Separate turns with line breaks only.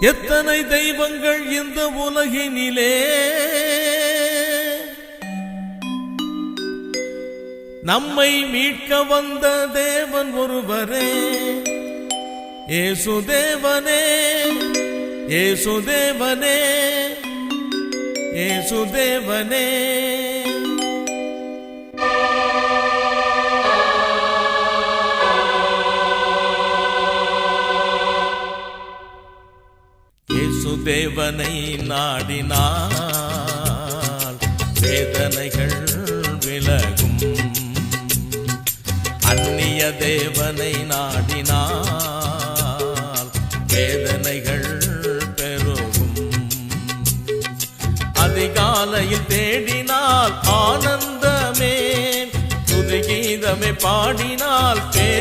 எத்தனை தெய்வங்கள் இந்த உலகினிலே? நம்மை மீட்க வந்த தேவன் ஒருவரே. ஏசு தேவனே ஏசு தேவனே ஏசு தேவனே. இயேசுதேவனை நாடினால் வேதனைகள் விலகும். அந்நிய தேவனை நாடினால் வேதனைகள் பெருகும். அதிகாலையில் தேடினால் ஆனந்தமே. துதி பாடினால் பே